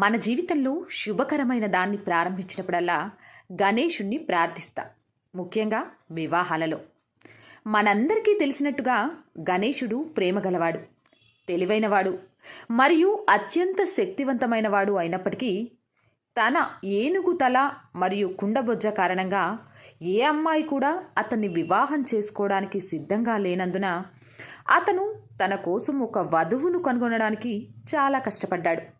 మన జీవితంలో శుభకరమైన దాన్ని ప్రారంభించినప్పుడల్లా గణేషుణ్ణి ప్రార్థిస్తా. ముఖ్యంగా వివాహాలలో. మనందరికీ తెలిసినట్టుగా గణేశుడు ప్రేమగలవాడు తెలివైనవాడు మరియు అత్యంత శక్తివంతమైనవాడు అయినప్పటికీ తన ఏనుగు తల మరియు కుండబొజ్జ కారణంగా ఏ అమ్మాయి కూడా అతన్ని వివాహం చేసుకోవడానికి సిద్ధంగా లేనందున అతను తన కోసం ఒక వధువును కనుగొనడానికి చాలా కష్టపడ్డాడు.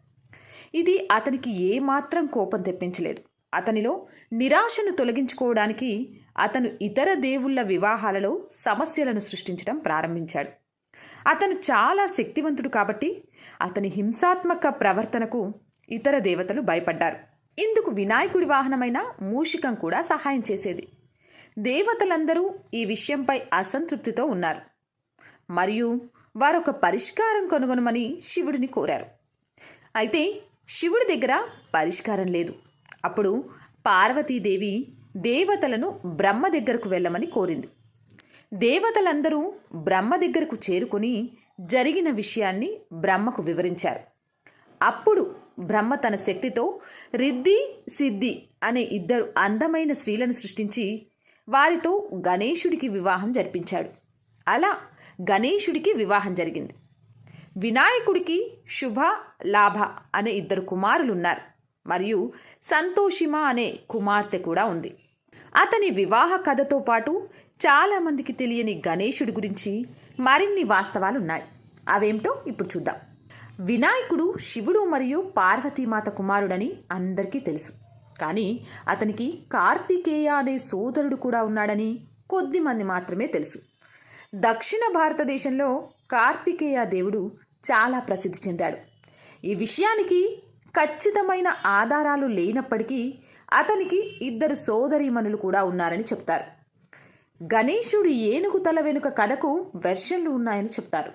ఇది అతనికి ఏమాత్రం కోపం తెప్పించలేదు. అతనిలో నిరాశను తొలగించుకోవడానికి అతను ఇతర దేవుళ్ళ వివాహాలలో సమస్యలను సృష్టించడం ప్రారంభించాడు. అతను చాలా శక్తివంతుడు కాబట్టి అతని హింసాత్మక ప్రవర్తనకు ఇతర దేవతలు భయపడ్డారు. ఇందుకు వినాయకుడి వాహనమైన మూషికం కూడా సహాయం చేసేది. దేవతలందరూ ఈ విషయంపై అసంతృప్తితో ఉన్నారు. మరియు వారొక పరిష్కారం కనుగొనమని శివుడిని కోరారు. అయితే శివుడి దగ్గర పరిష్కారం లేదు. అప్పుడు పార్వతీదేవి దేవతలను బ్రహ్మ దగ్గరకు వెళ్ళమని కోరింది. దేవతలందరూ బ్రహ్మ దగ్గరకు చేరుకుని జరిగిన విషయాన్ని బ్రహ్మకు వివరించారు. అప్పుడు బ్రహ్మ తన శక్తితో రిద్ది సిద్ధి అనే ఇద్దరు అందమైన స్త్రీలను సృష్టించి వారితో గణేశుడికి వివాహం జరిపించాడు. అలా గణేశుడికి వివాహం జరిగింది. వినాయకుడికి శుభ లాభ అనే ఇద్దరు కుమారులున్నారు. మరియు సంతోషిమ అనే కుమార్తె కూడా ఉంది. అతని వివాహ కథతో పాటు చాలామందికి తెలియని గణేశుడి గురించి మరిన్ని వాస్తవాలున్నాయి. అవేమిటో ఇప్పుడు చూద్దాం. వినాయకుడు శివుడు మరియు పార్వతీమాత కుమారుడని అందరికీ తెలుసు. కానీ అతనికి కార్తికేయ అనే సోదరుడు కూడా ఉన్నాడని కొద్దిమంది మాత్రమే తెలుసు. దక్షిణ భారతదేశంలో కార్తికేయ దేవుడు చాలా ప్రసిద్ధి చెందాడు. ఈ విషయానికి ఖచ్చితమైన ఆధారాలు లేనప్పటికీ అతనికి ఇద్దరు సోదరీమణులు కూడా ఉన్నారని చెప్తారు. గణేశుడి ఏనుగు తల వెనుక కథకు వెర్షన్లు ఉన్నాయని చెప్తారు.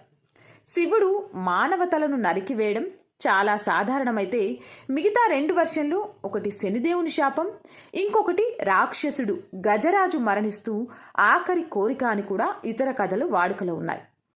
శివుడు మానవ తలను నరికివేయడం చాలా సాధారణమైతే మిగతా రెండు వర్షన్లు ఒకటి శనిదేవుని శాపం ఇంకొకటి రాక్షసుడు గజరాజు మరణిస్తూ ఆఖరి కోరిక అని కూడా ఇతర కథలు వాడుకలో ఉన్నాయి.